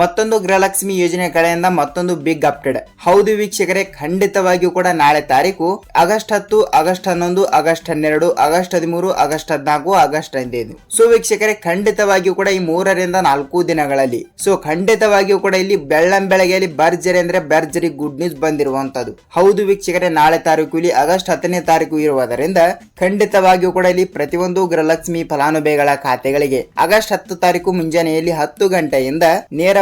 ಮತ್ತೊಂದು ಗೃಹಲಕ್ಷ್ಮಿ ಯೋಜನೆ ಕಡೆಯಿಂದ ಮತ್ತೊಂದು ಬಿಗ್ ಅಪ್ಡೇಟ್ ಹೌದು ವೀಕ್ಷಕರೇ, ಖಂಡಿತವಾಗಿಯೂ ಕೂಡ ನಾಳೆ ತಾರೀಕು ಆಗಸ್ಟ್ ಹತ್ತು, ಆಗಸ್ಟ್ ಹನ್ನೊಂದು, ಆಗಸ್ಟ್ ಹನ್ನೆರಡು, ಆಗಸ್ಟ್ ಹದಿಮೂರು, ಆಗಸ್ಟ್ ಹದಿನಾಲ್ಕು, ಆಗಸ್ಟ್ ಹದಿನೈದು ಸೊ ವೀಕ್ಷಕರೇ, ಖಂಡಿತವಾಗಿಯೂ ಕೂಡ ಈ ಮೂರರಿಂದ ನಾಲ್ಕು ದಿನಗಳಲ್ಲಿ ಸೊ ಖಂಡಿತವಾಗಿಯೂ ಕೂಡ ಇಲ್ಲಿ ಬೆಳ್ಳಂ ಬೆಳಗ್ಗೆಯಲ್ಲಿ ಭರ್ಜರಿ ಅಂದ್ರೆ ಭರ್ಜರಿ ಗುಡ್ ನ್ಯೂಸ್ ಬಂದಿರುವಂತದ್ದು. ಹೌದು ವೀಕ್ಷಕರೇ, ನಾಳೆ ತಾರೀಕು ಇಲ್ಲಿ, ಆಗಸ್ಟ್ ಹತ್ತನೇ ತಾರೀಕು ಇರುವುದರಿಂದ ಖಂಡಿತವಾಗಿಯೂ ಕೂಡ ಇಲ್ಲಿ ಪ್ರತಿಯೊಂದು ಗೃಹಲಕ್ಷ್ಮಿ ಫಲಾನುಭವಿಗಳ ಖಾತೆಗಳಿಗೆ ಆಗಸ್ಟ್ ಹತ್ತು ತಾರೀಕು ಮುಂಜಾನೆಯಲ್ಲಿ ಹತ್ತು ಗಂಟೆಯಿಂದ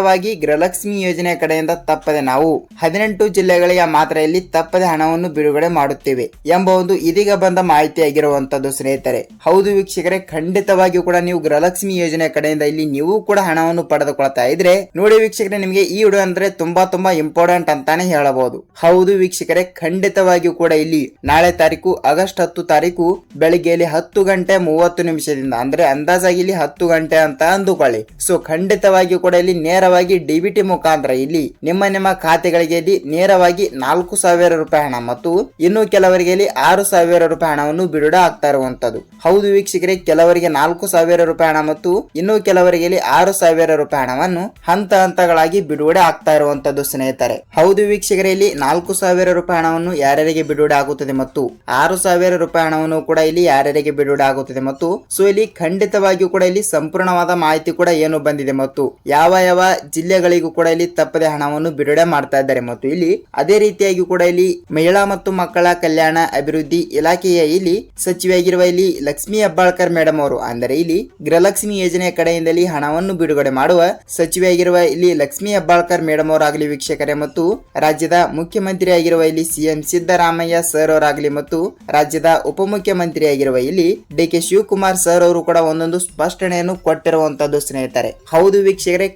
ನೇರವಾಗಿ ಗೃಹಲಕ್ಷ್ಮಿ ಯೋಜನೆ ಕಡೆಯಿಂದ ತಪ್ಪದೆ ನಾವು ಹದಿನೆಂಟು ಜಿಲ್ಲೆಗಳಿಗೆ ಮಾತ್ರ ಇಲ್ಲಿ ತಪ್ಪದೆ ಹಣವನ್ನು ಬಿಡುಗಡೆ ಮಾಡುತ್ತೇವೆ ಎಂಬ ಒಂದು ಇದೀಗ ಬಂದ ಮಾಹಿತಿಯಾಗಿರುವಂತದ್ದು ಸ್ನೇಹಿತರೆ. ಹೌದು ವೀಕ್ಷಕರೇ, ಖಂಡಿತವಾಗಿಯೂ ಕೂಡ ನೀವು ಗೃಹಲಕ್ಷ್ಮಿ ಯೋಜನೆ ಕಡೆಯಿಂದ ಇಲ್ಲಿ ನೀವು ಕೂಡ ಹಣವನ್ನು ಪಡೆದುಕೊಳ್ತಾ ಇದ್ರೆ, ನೋಡಿ ವೀಕ್ಷಕರೇ, ನಿಮಗೆ ಈ ವಿಡಿಯೋ ಅಂದ್ರೆ ತುಂಬಾ ತುಂಬಾ ಇಂಪಾರ್ಟೆಂಟ್ ಅಂತಾನೆ ಹೇಳಬಹುದು. ಹೌದು ವೀಕ್ಷಕರೇ, ಖಂಡಿತವಾಗಿಯೂ ಕೂಡ ಇಲ್ಲಿ ನಾಳೆ ತಾರೀಕು, ಆಗಸ್ಟ್ ಹತ್ತು ತಾರೀಕು, ಬೆಳಿಗ್ಗೆಯಲ್ಲಿ ಹತ್ತು ಗಂಟೆ ಮೂವತ್ತು ನಿಮಿಷದಿಂದ, ಅಂದ್ರೆ ಅಂದಾಜಾಗಿ ಇಲ್ಲಿ ಹತ್ತು ಗಂಟೆ ಅಂತ ಅಂದುಕೊಳ್ಳಿ. ಸೊ ಖಂಡಿತವಾಗಿಯೂ ಕೂಡ ಇಲ್ಲಿ ನೇರವಾಗಿ ಡಿಬಿಟಿ ಮುಖಾಂತರ ಇಲ್ಲಿ ನಿಮ್ಮ ನಿಮ್ಮ ಖಾತೆಗಳಿಗೆ ನೇರವಾಗಿ ನಾಲ್ಕು ಸಾವಿರ ರೂಪಾಯಿ ಹಣ ಮತ್ತು ಇನ್ನು ಕೆಲವರಿಗೆ ಆರು ಸಾವಿರ ರೂಪಾಯಿ ಹಣವನ್ನು ಬಿಡುಗಡೆ ಆಗ್ತಾ ಇರುವಂತದ್ದು. ಹೌದು ವೀಕ್ಷಕರೇ, ಕೆಲವರಿಗೆ ನಾಲ್ಕು ಸಾವಿರ ರೂಪಾಯಿ ಹಣ ಮತ್ತು ಇನ್ನು ಕೆಲವರಿಗೆ ಆರು ಸಾವಿರ ರೂಪಾಯಿ ಹಣವನ್ನು ಹಂತ ಹಂತಗಳಾಗಿ ಬಿಡುಗಡೆ ಆಗ್ತಾ ಇರುವಂತದ್ದು ಸ್ನೇಹಿತರೆ. ಹೌದು ವೀಕ್ಷಕರೇ, ಇಲ್ಲಿ ನಾಲ್ಕು ಸಾವಿರ ರೂಪಾಯಿ ಹಣವನ್ನು ಯಾರ್ಯಾರಿಗೆ ಬಿಡುಗಡೆ ಆಗುತ್ತದೆ ಮತ್ತು ಆರು ಸಾವಿರ ರೂಪಾಯಿ ಹಣವನ್ನು ಕೂಡ ಇಲ್ಲಿ ಯಾರ್ಯಾರಿಗೆ ಬಿಡುಗಡೆ ಆಗುತ್ತದೆ ಮತ್ತು ಸೊ, ಇಲ್ಲಿ ಖಂಡಿತವಾಗಿಯೂ ಕೂಡ ಇಲ್ಲಿ ಸಂಪೂರ್ಣವಾದ ಮಾಹಿತಿ ಕೂಡ ಏನು ಬಂದಿದೆ ಮತ್ತು ಯಾವ ಯಾವ ಜಿಲ್ಲೆಗಳಿಗೂ ಕೂಡ ಇಲ್ಲಿ ತಪ್ಪದೆ ಹಣವನ್ನು ಬಿಡುಗಡೆ ಮಾಡ್ತಾ ಇದ್ದಾರೆ. ಮತ್ತು ಇಲ್ಲಿ ಅದೇ ರೀತಿಯಾಗಿ ಕೂಡ ಇಲ್ಲಿ ಮಹಿಳಾ ಮತ್ತು ಮಕ್ಕಳ ಕಲ್ಯಾಣ ಅಭಿವೃದ್ಧಿ ಇಲಾಖೆಯ ಇಲ್ಲಿ ಸಚಿವೆಯಾಗಿರುವ ಇಲ್ಲಿ ಲಕ್ಷ್ಮಿ ಹೆಬ್ಬಾಳ್ಕರ್ ಮೇಡಮ್ ಅವರು. ಅಂದರೆ ಇಲ್ಲಿ ಗೃಹಲಕ್ಷ್ಮಿ ಯೋಜನೆ ಕಡೆಯಿಂದ ಇಲ್ಲಿ ಹಣವನ್ನು ಬಿಡುಗಡೆ ಮಾಡುವ ಸಚಿವೆಯಾಗಿರುವ ಇಲ್ಲಿ ಲಕ್ಷ್ಮಿ ಹೆಬ್ಬಾಳ್ಕರ್ ಮೇಡಮ್ ಅವರಾಗಲಿ ವೀಕ್ಷಕರೇ, ಮತ್ತು ರಾಜ್ಯದ ಮುಖ್ಯಮಂತ್ರಿ ಆಗಿರುವ ಇಲ್ಲಿ ಸಿಎಂ ಸಿದ್ದರಾಮಯ್ಯ ಸರ್ ಅವರಾಗಲಿ, ಮತ್ತು ರಾಜ್ಯದ ಉಪಮುಖ್ಯಮಂತ್ರಿಯಾಗಿರುವ ಇಲ್ಲಿ ಡಿ ಕೆ ಶಿವಕುಮಾರ್ ಸರ್ ಅವರು ಕೂಡ ಒಂದೊಂದು ಸ್ಪಷ್ಟನೆಯನ್ನು ಕೊಟ್ಟಿರುವಂತದ್ದು ಸ್ನೇಹಿತರೆ. ಹೌದು ವೀಕ್ಷಕರೇ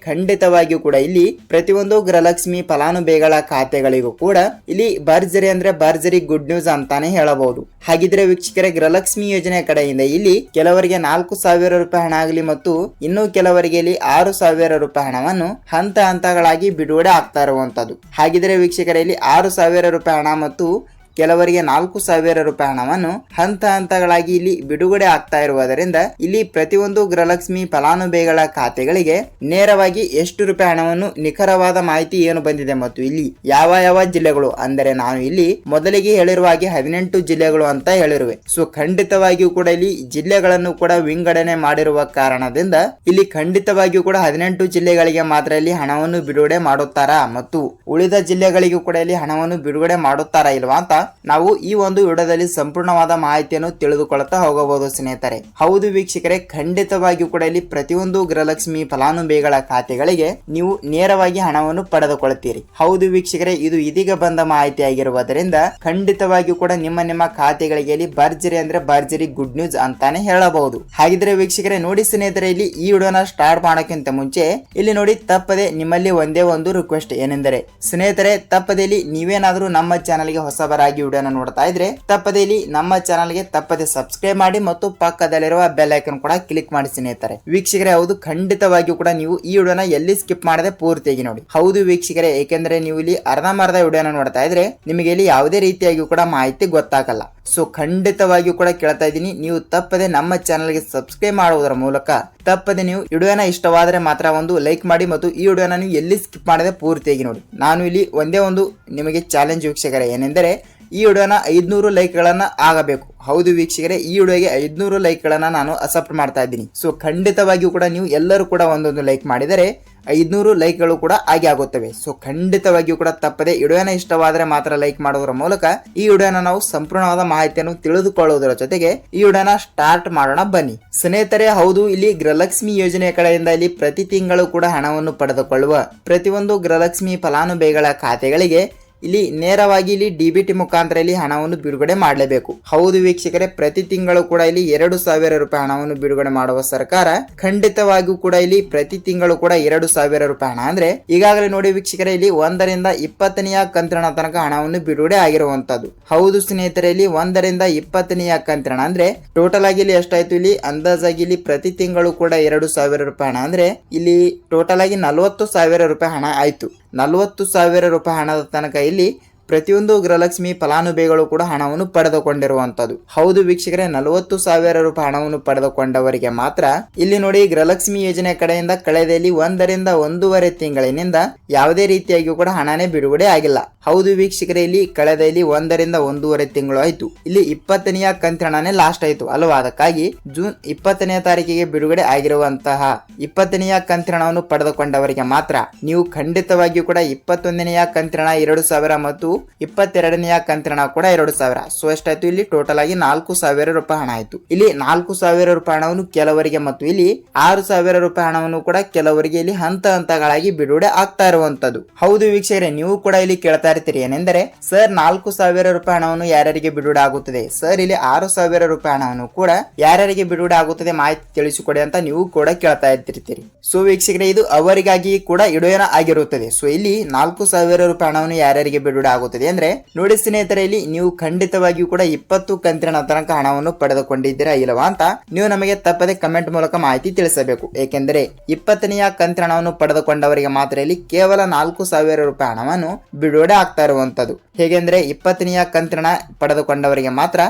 ಖಂಡಿತವಾಗಿಯೂ ಕೂಡ ಇಲ್ಲಿ ಪ್ರತಿಯೊಂದು ಗೃಹಲಕ್ಷ್ಮಿ ಫಲಾನುಭವಿಗಳ ಖಾತೆಗಳಿಗೂ ಕೂಡ ಇಲ್ಲಿ ಭರ್ಜರಿ ಅಂದ್ರೆ ಭರ್ಜರಿ ಗುಡ್ ನ್ಯೂಸ್ ಅಂತಾನೆ ಹೇಳಬಹುದು. ಹಾಗಿದ್ರೆ ವೀಕ್ಷಕರೇ, ಗೃಹಲಕ್ಷ್ಮಿ ಯೋಜನೆ ಕಡೆಯಿಂದ ಇಲ್ಲಿ ಕೆಲವರಿಗೆ ನಾಲ್ಕು ಸಾವಿರ ರೂಪಾಯಿ ಹಣ ಆಗಲಿ ಮತ್ತು ಇನ್ನು ಕೆಲವರಿಗೆ ಇಲ್ಲಿ ಆರು ಸಾವಿರ ರೂಪಾಯಿ ಹಣವನ್ನು ಹಂತ ಹಂತಗಳಾಗಿ ಬಿಡುಗಡೆ ಆಗ್ತಾ ಇರುವಂತದ್ದು. ಹಾಗಿದ್ರೆ ವೀಕ್ಷಕರಲ್ಲಿ ಆರು ಸಾವಿರ ರೂಪಾಯಿ ಹಣ ಮತ್ತು ಕೆಲವರಿಗೆ ನಾಲ್ಕು ಸಾವಿರ ರೂಪಾಯಿ ಹಣವನ್ನು ಹಂತ ಹಂತಗಳಾಗಿ ಇಲ್ಲಿ ಬಿಡುಗಡೆ ಆಗ್ತಾ ಇರುವುದರಿಂದ ಇಲ್ಲಿ ಪ್ರತಿಯೊಂದು ಗೃಹಲಕ್ಷ್ಮಿ ಫಲಾನುಭವಿಗಳ ಖಾತೆಗಳಿಗೆ ನೇರವಾಗಿ ಎಷ್ಟು ರೂಪಾಯಿ ಹಣವನ್ನು ನಿಖರವಾದ ಮಾಹಿತಿ ಏನು ಬಂದಿದೆ ಮತ್ತು ಇಲ್ಲಿ ಯಾವ ಯಾವ ಜಿಲ್ಲೆಗಳು? ಅಂದರೆ ನಾನು ಇಲ್ಲಿ ಮೊದಲಿಗೆ ಹೇಳಿರುವ ಹಾಗೆ ಹದಿನೆಂಟು ಜಿಲ್ಲೆಗಳು ಅಂತ ಹೇಳಿರುವೆ. ಸೊ ಖಂಡಿತವಾಗಿಯೂ ಕೂಡ ಇಲ್ಲಿ ಜಿಲ್ಲೆಗಳನ್ನು ಕೂಡ ವಿಂಗಡಣೆ ಮಾಡಿರುವ ಕಾರಣದಿಂದ ಇಲ್ಲಿ ಖಂಡಿತವಾಗಿಯೂ ಕೂಡ ಹದಿನೆಂಟು ಜಿಲ್ಲೆಗಳಿಗೆ ಮಾತ್ರ ಇಲ್ಲಿ ಹಣವನ್ನು ಬಿಡುಗಡೆ ಮಾಡುತ್ತಾರಾ? ಮತ್ತು ಉಳಿದ ಜಿಲ್ಲೆಗಳಿಗೂ ಕೂಡ ಇಲ್ಲಿ ಹಣವನ್ನು ಬಿಡುಗಡೆ ಮಾಡುತ್ತಾರಾ ಇಲ್ವಾ ಅಂತ ನಾವು ಈ ಒಂದು ವಿಡಿಯೋದಲ್ಲಿ ಸಂಪೂರ್ಣವಾದ ಮಾಹಿತಿಯನ್ನು ತಿಳಿದುಕೊಳ್ಳುತ್ತಾ ಹೋಗಬಹುದು ಸ್ನೇಹಿತರೆ. ಹೌದು ವೀಕ್ಷಕರೇ, ಖಂಡಿತವಾಗಿಯೂ ಕೂಡ ಇಲ್ಲಿ ಪ್ರತಿಯೊಂದು ಗೃಹಲಕ್ಷ್ಮಿ ಫಲಾನುಭವಿಗಳ ಖಾತೆಗಳಿಗೆ ನೀವು ನೇರವಾಗಿ ಹಣವನ್ನು ಪಡೆದುಕೊಳ್ಳುತ್ತೀರಿ. ಹೌದು ವೀಕ್ಷಕರೇ, ಇದು ಇದೀಗ ಬಂದ ಮಾಹಿತಿ ಆಗಿರುವುದರಿಂದ ಖಂಡಿತವಾಗಿಯೂ ಕೂಡ ನಿಮ್ಮ ನಿಮ್ಮ ಖಾತೆಗಳಿಗೆ ಇಲ್ಲಿ ಭರ್ಜರಿ ಅಂದ್ರೆ ಭರ್ಜರಿ ಗುಡ್ ನ್ಯೂಸ್ ಅಂತಾನೆ ಹೇಳಬಹುದು. ಹಾಗಿದ್ರೆ ವೀಕ್ಷಕರೇ, ನೋಡಿ ಸ್ನೇಹಿತರೆ, ಇಲ್ಲಿ ಈ ವಿಡಿಯೋನ ಸ್ಟಾರ್ಟ್ ಮಾಡೋಕ್ಕಿಂತ ಮುಂಚೆ ಇಲ್ಲಿ ನೋಡಿ ತಪ್ಪದೆ ನಿಮ್ಮಲ್ಲಿ ಒಂದೇ ಒಂದು ರಿಕ್ವೆಸ್ಟ್ ಏನೆಂದರೆ, ಸ್ನೇಹಿತರೆ, ತಪ್ಪದೆ ಇಲ್ಲಿ ನೀವೇನಾದ್ರೂ ನಮ್ಮ ಚಾನಲ್ಗೆ ಹೊಸಬರಾಗಿ ವಿಡಿಯೋನ ನೋಡ್ತಾ ಇದ್ರೆ ತಪ್ಪದೇ ಇಲ್ಲಿ ನಮ್ಮ ಚಾನಲ್ಗೆ ತಪ್ಪದೆ ಸಬ್ಸ್ಕ್ರೈಬ್ ಮಾಡಿ ಮತ್ತು ಪಕ್ಕದಲ್ಲಿರುವ ಬೆಲ್ ಐಕನ್ ಕೂಡ ಕ್ಲಿಕ್ ಮಾಡಿ ಸ್ನೇಹಿತರೆ. ವೀಕ್ಷಕರೇ, ಹೌದು, ಖಂಡಿತವಾಗಿಯೂ ಕೂಡ ನೀವು ಈ ವಿಡಿಯೋನ ಎಲ್ಲಿ ಸ್ಕಿಪ್ ಮಾಡದೆ ಪೂರ್ತಿಯಾಗಿ ನೋಡಿ. ಹೌದು ವೀಕ್ಷಕರೇ, ಏಕೆಂದ್ರೆ ನೀವು ಇಲ್ಲಿ ಅರ್ಧಮರ್ಧ ವಿಡಿಯೋನ ನೋಡ್ತಾ ಇದ್ರೆ ನಿಮಗೆ ಇಲ್ಲಿ ಯಾವುದೇ ರೀತಿಯಾಗಿ ಕೂಡ ಮಾಹಿತಿ ಗೊತ್ತಾಗಲ್ಲ. ಸೊ, ಖಂಡಿತವಾಗಿಯೂ ಕೂಡ ಕೇಳ್ತಾ ಇದ್ದೀನಿ, ನೀವು ತಪ್ಪದೆ ನಮ್ಮ ಚಾನಲ್ಗೆ ಸಬ್ಸ್ಕ್ರೈಬ್ ಮಾಡುವುದರ ಮೂಲಕ ತಪ್ಪದೆ ನೀವು ವಿಡಿಯೋನ ಇಷ್ಟವಾದರೆ ಮಾತ್ರ ಒಂದು ಲೈಕ್ ಮಾಡಿ ಮತ್ತು ಈ ವಿಡಿಯೋನ ನೀವು ಎಲ್ಲಿ ಸ್ಕಿಪ್ ಮಾಡದೆ ಪೂರ್ತಿಯಾಗಿ ನೋಡಿ. ನಾನು ಇಲ್ಲಿ ಒಂದೇ ಒಂದು ನಿಮಗೆ ಚಾಲೆಂಜ್ ವೀಕ್ಷಕರೇ, ಏನೆಂದರೆ ಈ ವಿಡಿಯೋನ ಐದ್ನೂರು ಲೈಕ್ಗಳನ್ನ ಆಗಬೇಕು. ಹೌದು ವೀಕ್ಷಕರೇ, ಈ ವಿಡಿಯೋಗೆ ಐದ್ನೂರು ಲೈಕ್ಗಳನ್ನ ನಾನು ಅಸೆಪ್ಟ್ ಮಾಡ್ತಾ ಇದ್ದೀನಿ. ಸೊ ಖಂಡಿತವಾಗಿಯೂ ಕೂಡ ನೀವು ಎಲ್ಲರೂ ಕೂಡ ಒಂದೊಂದು ಲೈಕ್ ಮಾಡಿದರೆ ಐದ್ನೂರು ಲೈಕ್ಗಳು ಕೂಡ ಆಗಿ ಆಗುತ್ತವೆ. ಸೊ ಖಂಡಿತವಾಗಿಯೂ ಕೂಡ ತಪ್ಪದೆ ವಿಡಿಯೋನ ಇಷ್ಟವಾದರೆ ಮಾತ್ರ ಲೈಕ್ ಮಾಡೋದ್ರ ಮೂಲಕ ಈ ವಿಡಿಯೋನ ನಾವು ಸಂಪೂರ್ಣವಾದ ಮಾಹಿತಿಯನ್ನು ತಿಳಿದುಕೊಳ್ಳುವುದರ ಜೊತೆಗೆ ಈ ವಿಡಿಯೋನ ಸ್ಟಾರ್ಟ್ ಮಾಡೋಣ ಬನ್ನಿ. ಸ್ನೇಹಿತರೆ, ಹೌದು, ಇಲ್ಲಿ ಗೃಹಲಕ್ಷ್ಮಿ ಯೋಜನೆ ಕಡೆಯಿಂದ ಇಲ್ಲಿ ಪ್ರತಿ ತಿಂಗಳು ಕೂಡ ಹಣವನ್ನು ಪಡೆದುಕೊಳ್ಳುವ ಪ್ರತಿಯೊಂದು ಗೃಹಲಕ್ಷ್ಮಿ ಫಲಾನುಭವಿಗಳ ಖಾತೆಗಳಿಗೆ ಇಲ್ಲಿ ನೇರವಾಗಿ ಇಲ್ಲಿ ಡಿ ಬಿ ಟಿ ಮುಖಾಂತರ ಇಲ್ಲಿ ಹಣವನ್ನು ಬಿಡುಗಡೆ ಮಾಡಲೇಬೇಕು. ಹೌದು ವೀಕ್ಷಕರೇ, ಪ್ರತಿ ತಿಂಗಳು ಕೂಡ ಇಲ್ಲಿ ಎರಡು ಸಾವಿರ ರೂಪಾಯಿ ಹಣವನ್ನು ಬಿಡುಗಡೆ ಮಾಡುವ ಸರ್ಕಾರ ಖಂಡಿತವಾಗಿಯೂ ಕೂಡ ಇಲ್ಲಿ ಪ್ರತಿ ತಿಂಗಳು ಕೂಡ ಎರಡು ಸಾವಿರ ರೂಪಾಯಿ ಹಣ. ಅಂದ್ರೆ ಈಗಾಗಲೇ ನೋಡಿ ವೀಕ್ಷಕರೇ, ಇಲ್ಲಿ ಒಂದರಿಂದ ಇಪ್ಪತ್ತನೆಯ ಕಂತಿನ ತನಕ ಹಣವನ್ನು ಬಿಡುಗಡೆ ಆಗಿರುವಂತದ್ದು. ಹೌದು ಸ್ನೇಹಿತರೆ, ಇಲ್ಲಿ ಒಂದರಿಂದ ಇಪ್ಪತ್ತನೆಯ ಕಂತಿನ ಅಂದ್ರೆ ಟೋಟಲ್ ಆಗಿ ಇಲ್ಲಿ ಎಷ್ಟಾಯ್ತು? ಇಲ್ಲಿ ಅಂದಾಜಾಗಿ ಇಲ್ಲಿ ಪ್ರತಿ ತಿಂಗಳು ಕೂಡ ಎರಡು ಸಾವಿರ ರೂಪಾಯಿ ಹಣ. ಅಂದ್ರೆ ಇಲ್ಲಿ ಟೋಟಲ್ ಆಗಿ ನಲವತ್ತು ಸಾವಿರ ರೂಪಾಯಿ ಹಣ ಆಯ್ತು. ನಲವತ್ತು ಸಾವಿರ ರೂಪಾಯಿ ಹಣದ ತನಕ ಇಲ್ಲಿ ಪ್ರತಿಯೊಂದು ಗೃಹಲಕ್ಷ್ಮಿ ಫಲಾನುಭವಿಗಳು ಕೂಡ ಹಣವನ್ನು ಪಡೆದುಕೊಂಡಿರುವಂತದ್ದು ಹೌದು ವೀಕ್ಷಕರೇ, ನಲವತ್ತು ಸಾವಿರ ರೂಪಾಯಿ ಹಣವನ್ನು ಪಡೆದುಕೊಂಡವರಿಗೆ ಮಾತ್ರ ಇಲ್ಲಿ ನೋಡಿ ಗೃಹಲಕ್ಷ್ಮಿ ಯೋಜನೆ ಕಡೆಯಿಂದ ಕಳೆದಲ್ಲಿ ಒಂದರಿಂದ ಒಂದೂವರೆ ತಿಂಗಳಿನಿಂದ ಯಾವುದೇ ರೀತಿಯಾಗಿ ಕೂಡ ಹಣನೇ ಬಿಡುಗಡೆ ಆಗಿಲ್ಲ. ಹೌದು ವೀಕ್ಷಕರೇ, ಇಲ್ಲಿ ಕಳೆದ ಇಲ್ಲಿ ಒಂದರಿಂದ ಒಂದೂವರೆ ತಿಂಗಳು ಆಯ್ತು. ಇಲ್ಲಿ ಇಪ್ಪತ್ತನೆಯ ಕಂತಿನನೇ ಲಾಸ್ಟ್ ಆಯ್ತು. ಅಲ್ವಾ? ಅದಕ್ಕಾಗಿ ಜೂನ್ ಇಪ್ಪತ್ತನೇ ತಾರೀಕಿಗೆ ಬಿಡುಗಡೆ ಆಗಿರುವಂತಹ ಇಪ್ಪತ್ತನೆಯ ಕಂತಿನವನ್ನು ಪಡೆದುಕೊಂಡವರಿಗೆ ಮಾತ್ರ ನೀವು ಖಂಡಿತವಾಗಿಯೂ ಕೂಡ ಇಪ್ಪತ್ತೊಂದನೆಯ ಕಂತಿನ ಎರಡು ಸಾವಿರ ಮತ್ತು ಇಪ್ಪತ್ತೆರಡನೆಯ ಕಂತ್ರಣ ಕೂಡ ಎರಡು ಸಾವಿರ. ಸೊ ಎಷ್ಟಾಯ್ತು ಇಲ್ಲಿ ಟೋಟಲ್ ಆಗಿ ನಾಲ್ಕು ಸಾವಿರ ರೂಪಾಯಿ ಹಣ ಆಯ್ತು. ಇಲ್ಲಿ ನಾಲ್ಕು ಸಾವಿರ ರೂಪಾಯಿ ಹಣವನ್ನು ಕೆಲವರಿಗೆ ಮತ್ತು ಇಲ್ಲಿ ಆರು ಸಾವಿರ ರೂಪಾಯಿ ಹಣವನ್ನು ಕೂಡ ಕೆಲವರಿಗೆ ಇಲ್ಲಿ ಹಂತ ಹಂತಗಳಾಗಿ ಬಿಡುಗಡೆ ಆಗ್ತಾ ಇರುವಂತದ್ದು ಹೌದು ವೀಕ್ಷಕರೇ, ನೀವು ಕೂಡ ಇಲ್ಲಿ ಕೇಳ್ತಾ ಇರ್ತೀರಿ ಏನೆಂದರೆ, ಸರ್, ನಾಲ್ಕು ಸಾವಿರ ರೂಪಾಯಿ ಹಣವನ್ನು ಯಾರ್ಯಾರಿಗೆ ಬಿಡುಗಡೆ ಆಗುತ್ತದೆ ಸರ್, ಇಲ್ಲಿ ಆರು ಸಾವಿರ ರೂಪಾಯಿ ಹಣವನ್ನು ಕೂಡ ಯಾರ್ಯಾರಿಗೆ ಬಿಡುಗಡೆ ಆಗುತ್ತದೆ ಮಾಹಿತಿ ತಿಳಿಸಿಕೊಡಿ ಅಂತ ನೀವು ಕೂಡ ಕೇಳ್ತಾ ಇರ್ತಿರ್ತೀರಿ ಸೊ, ವೀಕ್ಷಕರೇ, ಇದು ಅವರಿಗಾಗಿ ಕೂಡ ಇಡೋಯನ ಆಗಿರುತ್ತದೆ. ಸೊ, ಇಲ್ಲಿ ನಾಲ್ಕು ಸಾವಿರ ರೂಪಾಯಿ ಹಣವನ್ನು ಯಾರ್ಯಾರಿಗೆ ಬಿಡುಗಡೆ ಆಗುತ್ತದೆ ಅಂದ್ರೆ, ನೋಡಿ ಸ್ನೇಹಿತರೆ, ಇಲ್ಲಿ ನೀವು ಖಂಡಿತವಾಗಿಯೂ ಕೂಡ ಇಪ್ಪತ್ತು ಕಂತಿನ ತನಕ ಹಣವನ್ನು ಪಡೆದುಕೊಂಡಿದ್ದೀರಾ ಇಲ್ಲವಾ ಅಂತ ನೀವು ನಮಗೆ ತಪ್ಪದೆ ಕಮೆಂಟ್ ಮೂಲಕ ಮಾಹಿತಿ ತಿಳಿಸಬೇಕು. ಏಕೆಂದರೆ, ಇಪ್ಪತ್ತನೆಯ ಕಂತಿನ ಹಣವನ್ನು ಪಡೆದುಕೊಂಡವರಿಗೆ ಮಾತ್ರ ಇಲ್ಲಿ ಕೇವಲ ನಾಲ್ಕು ಸಾವಿರ ರೂಪಾಯಿ ಹಣವನ್ನು ಬಿಡುಗಡೆ ಆಗ್ತಾ ಇರುವಂತದ್ದು ಹೇಗೆಂದ್ರೆ ಇಪ್ಪತ್ತನೆಯ ಕಂತಿನ ಪಡೆದುಕೊಂಡವರಿಗೆ ಮಾತ್ರ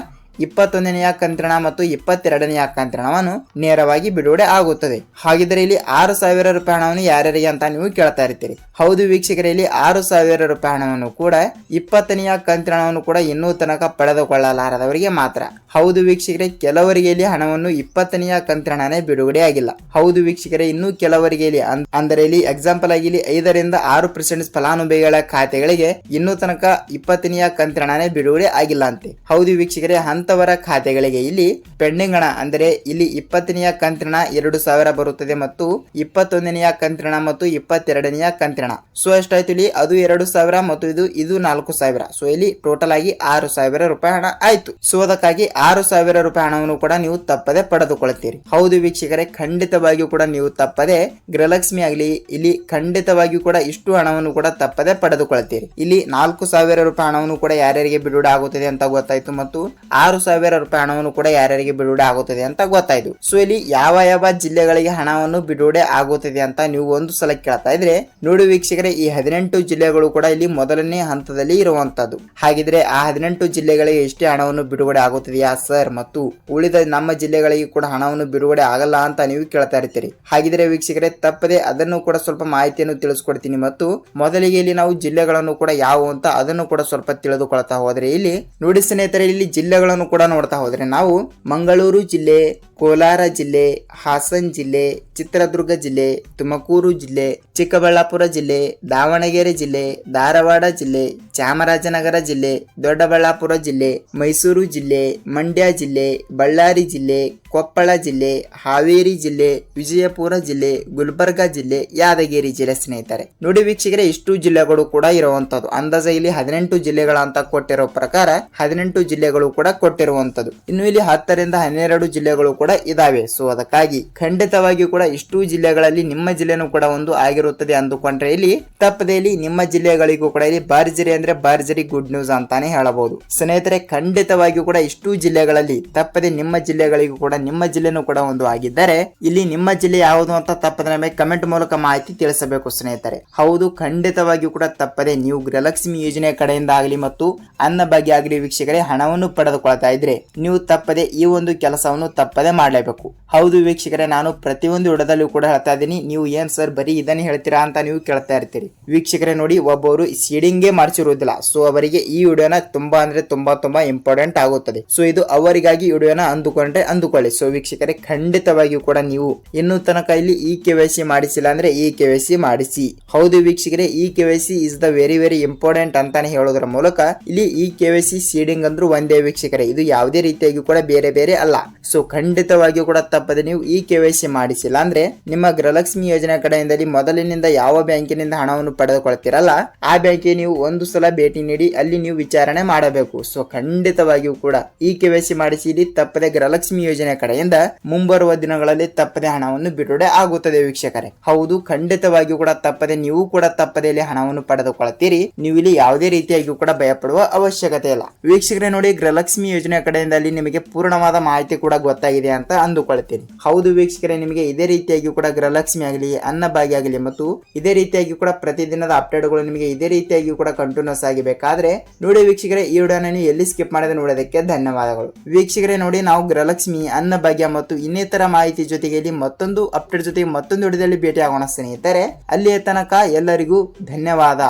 ಇಪ್ಪತ್ತೊಂದನೆಯ ಕಂತ್ರಣ ಮತ್ತು ಇಪ್ಪತ್ತೆರಡನೆಯ ಕಂತ್ರಣವನ್ನು ನೇರವಾಗಿ ಬಿಡುಗಡೆ ಆಗುತ್ತದೆ. ಹಾಗಿದ್ರೆ ಇಲ್ಲಿ ಆರು ಸಾವಿರ ರೂಪಾಯಿ ಹಣವನ್ನು ಯಾರ್ಯಾರಿಗೆ ಅಂತ ನೀವು ಕೇಳ್ತಾ ಇರ್ತೀರಿ. ಹೌದು ವೀಕ್ಷಕರೇ, ಇಲ್ಲಿ ಆರು ಸಾವಿರ ರೂಪಾಯಿ ಹಣವನ್ನು ಕೂಡ ಇಪ್ಪತ್ತನೆಯ ಕಂತ್ರಣವನ್ನು ಕೂಡ ಇನ್ನೂ ತನಕ ಪಡೆದುಕೊಳ್ಳಲಾರದವರಿಗೆ ಮಾತ್ರ. ಹೌದು ವೀಕ್ಷಕರೇ, ಕೆಲವರಿಗೆ ಇಲ್ಲಿ ಹಣವನ್ನು ಇಪ್ಪತ್ತನೆಯ ಕಂತ್ರಣನೇ ಬಿಡುಗಡೆ ಆಗಿಲ್ಲ ಹೌದು ವೀಕ್ಷಕರೇ, ಇನ್ನೂ ಕೆಲವರಿಗೆ ಇಲ್ಲಿ ಅಂದರೆ ಇಲ್ಲಿ ಎಕ್ಸಾಂಪಲ್ ಆಗಿ ಇಲ್ಲಿ ಐದರಿಂದ ಆರು ಪರ್ಸೆಂಟ್ ಫಲಾನುಭವಿಗಳ ಖಾತೆಗಳಿಗೆ ಇನ್ನೂ ತನಕ ಇಪ್ಪತ್ತನೆಯ ಕಂತ್ರಣನೇ ಬಿಡುಗಡೆ ಆಗಿಲ್ಲ ಅಂತೆ. ಹೌದು ವೀಕ್ಷಕರೇ ಅಂತವರ ಖಾತೆಗಳಿಗೆ ಇಲ್ಲಿ ಪೆಂಡಿಂಗ್ ಹಣ ಅಂದರೆ ಇಲ್ಲಿ ಇಪ್ಪತ್ತನೆಯ ಕಂತ್ರಣ ಎರಡು ಸಾವಿರ ಬರುತ್ತದೆ ಮತ್ತು ಇಪ್ಪತ್ತೊಂದನೆಯ ಕಂತ್ರಣ ಮತ್ತು ಇಪ್ಪತ್ತೆರಡನೆಯ ಕಂತ್ರಣ ಸೊ, ಎಷ್ಟಾಯ್ತು ಇಲ್ಲಿ? ಅದು ಎರಡು ಸಾವಿರ ಮತ್ತು ಇದು ಇದು ನಾಲ್ಕು ಸಾವಿರ. ಸೊ, ಇಲ್ಲಿ ಟೋಟಲ್ ಆಗಿ ಆರು ಸಾವಿರ ರೂಪಾಯಿ ಹಣ ಆಯ್ತು. ಸೊ, ಅದಕ್ಕಾಗಿ ಆರು ಸಾವಿರ ರೂಪಾಯಿ ಹಣವನ್ನು ಕೂಡ ನೀವು ತಪ್ಪದೆ ಪಡೆದುಕೊಳ್ಳುತ್ತೀರಿ. ಹೌದು ವೀಕ್ಷಕರೇ, ಖಂಡಿತವಾಗಿಯೂ ಕೂಡ ನೀವು ತಪ್ಪದೆ, ಗೃಹಲಕ್ಷ್ಮಿ ಆಗಲಿ, ಇಲ್ಲಿ ಖಂಡಿತವಾಗಿಯೂ ಕೂಡ ಇಷ್ಟು ಹಣವನ್ನು ಕೂಡ ತಪ್ಪದೆ ಪಡೆದುಕೊಳ್ಳುತ್ತೀರಿ. ಇಲ್ಲಿ ನಾಲ್ಕು ಸಾವಿರ ರೂಪಾಯಿ ಹಣವನ್ನು ಕೂಡ ಯಾರ್ಯಾರಿಗೆ ಬಿಡುಗಡೆ ಆಗುತ್ತದೆ ಅಂತ ಗೊತ್ತಾಯ್ತು ಮತ್ತು ಆರು ಸಾವಿರ ರೂಪಾಯಿ ಹಣವನ್ನು ಕೂಡ ಯಾರ್ಯಾರಿಗೆ ಬಿಡುಗಡೆ ಆಗುತ್ತದೆ ಅಂತ ಗೊತ್ತಾಯ್ತು. ಸೊ ಇಲ್ಲಿ ಯಾವ ಯಾವ ಜಿಲ್ಲೆಗಳಿಗೆ ಹಣವನ್ನು ಬಿಡುಗಡೆ ಆಗುತ್ತದೆ ಅಂತ ನೀವು ಒಂದು ಸಲ ಕೇಳ್ತಾ ಇದ್ರೆ ನೋಡಿ ವೀಕ್ಷಕರೇ, ಈ ಹದಿನೆಂಟು ಜಿಲ್ಲೆಗಳು ಕೂಡ ಇಲ್ಲಿ ಮೊದಲನೇ ಹಂತದಲ್ಲಿ ಇರುವಂತದ್ದು. ಹಾಗಿದ್ರೆ ಆ ಹದಿನೆಂಟು ಜಿಲ್ಲೆಗಳಿಗೆ ಎಷ್ಟೇ ಹಣವನ್ನು ಬಿಡುಗಡೆ ಆಗುತ್ತದೆಯಾ ಸರ್? ಮತ್ತು ಉಳಿದ ನಮ್ಮ ಜಿಲ್ಲೆಗಳಿಗೆ ಕೂಡ ಹಣವನ್ನು ಬಿಡುಗಡೆ ಆಗಲ್ಲ ಅಂತ ನೀವು ಕೇಳ್ತಾ ಇರ್ತೀರಿ. ಹಾಗಿದ್ರೆ ವೀಕ್ಷಕರೇ, ತಪ್ಪದೆ ಅದನ್ನು ಕೂಡ ಸ್ವಲ್ಪ ಮಾಹಿತಿಯನ್ನು ತಿಳಿಸ್ಕೊಡ್ತೀನಿ. ಮತ್ತು ಮೊದಲಿಗೆ ಇಲ್ಲಿ ನಾವು ಜಿಲ್ಲೆಗಳನ್ನು ಕೂಡ ಯಾವ ಅಂತ ಅದನ್ನು ಕೂಡ ಸ್ವಲ್ಪ ತಿಳಿದುಕೊಳ್ತಾ ಹೋದ್ರೆ ಇಲ್ಲಿ ನೋಡಿ ಸ್ನೇಹಿತರೆ, ಇಲ್ಲಿ ಜಿಲ್ಲೆಗಳನ್ನು ಕೂಡ ನೋಡ್ತಾ ಹೋದರೆ ನಾವು ಮಂಗಳೂರು ಜಿಲ್ಲೆ ಕೋಲಾರ ಜಿಲ್ಲೆ, ಹಾಸನ್ ಜಿಲ್ಲೆ, ಚಿತ್ರದುರ್ಗ ಜಿಲ್ಲೆ, ತುಮಕೂರು ಜಿಲ್ಲೆ, ಚಿಕ್ಕಬಳ್ಳಾಪುರ ಜಿಲ್ಲೆ, ದಾವಣಗೆರೆ ಜಿಲ್ಲೆ, ಧಾರವಾಡ ಜಿಲ್ಲೆ, ಚಾಮರಾಜನಗರ ಜಿಲ್ಲೆ, ದೊಡ್ಡಬಳ್ಳಾಪುರ ಜಿಲ್ಲೆ, ಮೈಸೂರು ಜಿಲ್ಲೆ, ಮಂಡ್ಯ ಜಿಲ್ಲೆ, ಬಳ್ಳಾರಿ ಜಿಲ್ಲೆ, ಕೊಪ್ಪಳ ಜಿಲ್ಲೆ, ಹಾವೇರಿ ಜಿಲ್ಲೆ, ವಿಜಯಪುರ ಜಿಲ್ಲೆ, ಗುಲ್ಬರ್ಗ ಜಿಲ್ಲೆ, ಯಾದಗಿರಿ ಜಿಲ್ಲೆ ಸ್ನೇಹಿತರೆ. ನೋಡಿ ವೀಕ್ಷಕರೇ, ಇಷ್ಟು ಜಿಲ್ಲೆಗಳು ಕೂಡ ಇರುವಂತದ್ದು ಅಂದಾಜ ಇಲ್ಲಿ ಹದಿನೆಂಟು ಜಿಲ್ಲೆಗಳ ಅಂತ ಕೊಟ್ಟಿರೋ ಪ್ರಕಾರ ಹದಿನೆಂಟು ಜಿಲ್ಲೆಗಳು ಕೂಡ ಕೊಟ್ಟಿರುವಂತದ್ದು ಇನ್ನು ಇಲ್ಲಿ ಹತ್ತರಿಂದ ಹನ್ನೆರಡು ಜಿಲ್ಲೆಗಳು ಕೂಡ ಇದಾವೆ. ಸೊ ಅದಕ್ಕಾಗಿ ಖಂಡಿತವಾಗಿಯೂ ಕೂಡ ಇಷ್ಟು ಜಿಲ್ಲೆಗಳಲ್ಲಿ ನಿಮ್ಮ ಜಿಲ್ಲೆನೂ ಕೂಡ ಒಂದು ಆಗಿರುತ್ತದೆ ಅಂದುಕೊಂಡ್ರೆ ಇಲ್ಲಿ ತಪ್ಪದೆ ಇಲ್ಲಿ ನಿಮ್ಮ ಜಿಲ್ಲೆಗಳಿಗೂ ಕೂಡ ಇಲ್ಲಿ ಭರ್ಜರಿ ಅಂದ್ರೆ ಭರ್ಜರಿ ಗುಡ್ ನ್ಯೂಸ್ ಅಂತಾನೆ ಹೇಳಬಹುದು. ಸ್ನೇಹಿತರೆ, ಖಂಡಿತವಾಗಿಯೂ ಕೂಡ ಇಷ್ಟು ಜಿಲ್ಲೆಗಳಲ್ಲಿ ತಪ್ಪದೆ ನಿಮ್ಮ ಜಿಲ್ಲೆಗಳಿಗೂ ಕೂಡ ನಿಮ್ಮ ಜಿಲ್ಲೆನೂ ಕೂಡ ಒಂದು ಆಗಿದ್ದರೆ ಇಲ್ಲಿ ನಿಮ್ಮ ಜಿಲ್ಲೆ ಯಾವುದು ಅಂತ ತಪ್ಪದೆ ನಮಗೆ ಕಮೆಂಟ್ ಮೂಲಕ ಮಾಹಿತಿ ತಿಳಿಸಬೇಕು ಸ್ನೇಹಿತರೆ. ಹೌದು, ಖಂಡಿತವಾಗಿಯೂ ಕೂಡ ತಪ್ಪದೆ ನೀವು ಗೃಹಲಕ್ಷ್ಮಿ ಯೋಜನೆ ಕಡೆಯಿಂದ ಆಗಲಿ ಮತ್ತು ಅನ್ನ ಬಗ್ಗೆ ಆಗಲಿ ವೀಕ್ಷಕರೇ, ಹಣವನ್ನು ಪಡೆದುಕೊಳ್ತಾ ಇದ್ರೆ ನೀವು ತಪ್ಪದೆ ಈ ಒಂದು ಕೆಲಸವನ್ನು ತಪ್ಪದೆ ಮಾಡಲೇಬೇಕು. ಹೌದು ವೀಕ್ಷಕರೇ, ನಾನು ಪ್ರತಿಯೊಂದು ವಿಡದಲ್ಲೂ ಕೂಡ ಹೇಳ್ತಾ ಇದ್ದೀನಿ, ನೀವು ಏನು ಸರ್ ಬರೀ ಇದನ್ನ ಹೇಳ್ತೀರಾ ಅಂತ ನೀವು ಕೇಳ್ತಾ ಇರ್ತೀರಿ. ವೀಕ್ಷಕರೇ, ನೋಡಿ ಒಬ್ಬರು ಸೀಡಿಂಗೇ ಮಾಡಿಸಿರುವುದಿಲ್ಲ. ಸೊ, ಅವರಿಗೆ ಈ ವಿಡಿಯೋನ ತುಂಬಾ ಅಂದ್ರೆ ತುಂಬಾ ತುಂಬಾ ಇಂಪಾರ್ಟೆಂಟ್ ಆಗುತ್ತದೆ. ಸೊ, ಇದು ಅವರಿಗಾಗಿ ವಿಡಿಯೋನ ಅಂದುಕೊಂಡ್ರೆ ಅಂದುಕೊಳ್ಳಿ. ಸೊ, ವೀಕ್ಷಕರೇ, ಖಂಡಿತವಾಗಿಯೂ ಕೂಡ ನೀವು ಇನ್ನೂ ತನಕ ಇಲ್ಲಿ ಇ ಕೆ ಮಾಡಿಸಿಲ್ಲ ಅಂದ್ರೆ ಇ ಕೆ ಮಾಡಿಸಿ. ಹೌದು ವೀಕ್ಷಕರೇ E K is the very very important ಅಂತಾನೆ ಹೇಳೋದ್ರ ಮೂಲಕ ಇಲ್ಲಿ ಇ ಕೆ ಸೀಡಿಂಗ್ ಅಂದ್ರೂ ಒಂದೇ ವೀಕ್ಷಕರೇ. ಇದು ಯಾವುದೇ ರೀತಿಯಾಗಿ ಕೂಡ ಬೇರೆ ಬೇರೆ ಅಲ್ಲ. ಸೊ ಖಂಡಿತವಾಗಿಯೂ ಕೂಡ ತಪ್ಪದೆ ನೀವು ಈ ಕೆ ವೈ ಮಾಡಿಸಿಲ್ಲ. ಅಂದ್ರೆ ನಿಮ್ಮ ಗೃಹಲಕ್ಷ್ಮಿ ಯೋಜನೆ ಕಡೆಯಿಂದ ಇಲ್ಲಿ ಮೊದಲಿನಿಂದ ಯಾವ ಬ್ಯಾಂಕಿನಿಂದ ಹಣವನ್ನು ಪಡೆದುಕೊಳ್ತೀರಲ್ಲ, ಆ ಬ್ಯಾಂಕಿಗೆ ನೀವು ಒಂದು ಸಲ ಭೇಟಿ ನೀಡಿ, ಅಲ್ಲಿ ನೀವು ವಿಚಾರಣೆ ಮಾಡಬೇಕು. ಸೊ ಖಂಡಿತವಾಗಿಯೂ ಕೂಡ ಈ ಕೆ ವೈ ಸಿ ಮಾಡಿಸಿ ಇಲ್ಲಿ ತಪ್ಪದೆ ಗೃಹಲಕ್ಷ್ಮಿ ಯೋಜನೆ ಕಡೆಯಿಂದ ಮುಂಬರುವ ದಿನಗಳಲ್ಲಿ ತಪ್ಪದೆ ಹಣವನ್ನು ಬಿಡುಗಡೆ ಆಗುತ್ತದೆ ವೀಕ್ಷಕರೇ. ಹೌದು, ಖಂಡಿತವಾಗಿಯೂ ಕೂಡ ತಪ್ಪದೆ, ನೀವು ಕೂಡ ತಪ್ಪದೆ ಇಲ್ಲಿ ಹಣವನ್ನು ಪಡೆದುಕೊಳ್ಳುತ್ತೀರಿ ನೀವು ಇಲ್ಲಿ ಯಾವುದೇ ರೀತಿಯಾಗಿಯೂ ಕೂಡ ಭಯಪಡುವ ಅವಶ್ಯಕತೆ ಇಲ್ಲ. ವೀಕ್ಷಕರೇ, ನೋಡಿ ಗೃಹಲಕ್ಷ್ಮಿ ಯೋಜನೆ ಕಡೆಯಿಂದ ಅಲ್ಲಿ ನಿಮಗೆ ಪೂರ್ಣವಾದ ಮಾಹಿತಿ ಕೂಡ ಗೊತ್ತಾಗಿದೆ ಅಂತ ಅಂದುಕೊಳ್ತೇನೆ. ಹೌದು ವೀಕ್ಷಕರೇ, ನಿಮಗೆ ಇದೇ ರೀತಿಯಾಗಿ ಕೂಡ ಗೃಹಲಕ್ಷ್ಮಿ ಆಗಲಿ ಅನ್ನಭಾಗ್ಯ ಆಗಲಿ ಮತ್ತು ಇದೇ ರೀತಿಯಾಗಿ ಕೂಡ ಪ್ರತಿದಿನದ ಅಪ್ಡೇಟ್ಗಳು ನಿಮಗೆ ಇದೇ ರೀತಿಯಾಗಿ ಕೂಡ ಕಂಟಿನ್ಯೂಸ್ ಆಗಿ ಬೇಕಾದ್ರೆ ನೋಡಿ ವೀಕ್ಷಕರೇ, ಈ ವಿಡಿಯೋನ ಎಲ್ಲಿ ಸ್ಕಿಪ್ ಮಾಡದೆ ನೋಡೋದಕ್ಕೆ ಧನ್ಯವಾದಗಳು. ವೀಕ್ಷಕರೇ, ನೋಡಿ ನಾವು ಗೃಹಲಕ್ಷ್ಮಿ ಅನ್ನಭಾಗ್ಯ ಮತ್ತು ಇನ್ನಿತರ ಮಾಹಿತಿ ಜೊತೆಗೆ ಇಲ್ಲಿ ಮತ್ತೊಂದು ಅಪ್ಡೇಟ್ ಜೊತೆಗೆ ಮತ್ತೊಂದು ವಿಡಿಯೋದಲ್ಲಿ ಭೇಟಿ ಆಗೋಣ ಸ್ನೇಹಿತರೆ. ಅಲ್ಲಿಯ ತನಕ ಎಲ್ಲರಿಗೂ ಧನ್ಯವಾದ.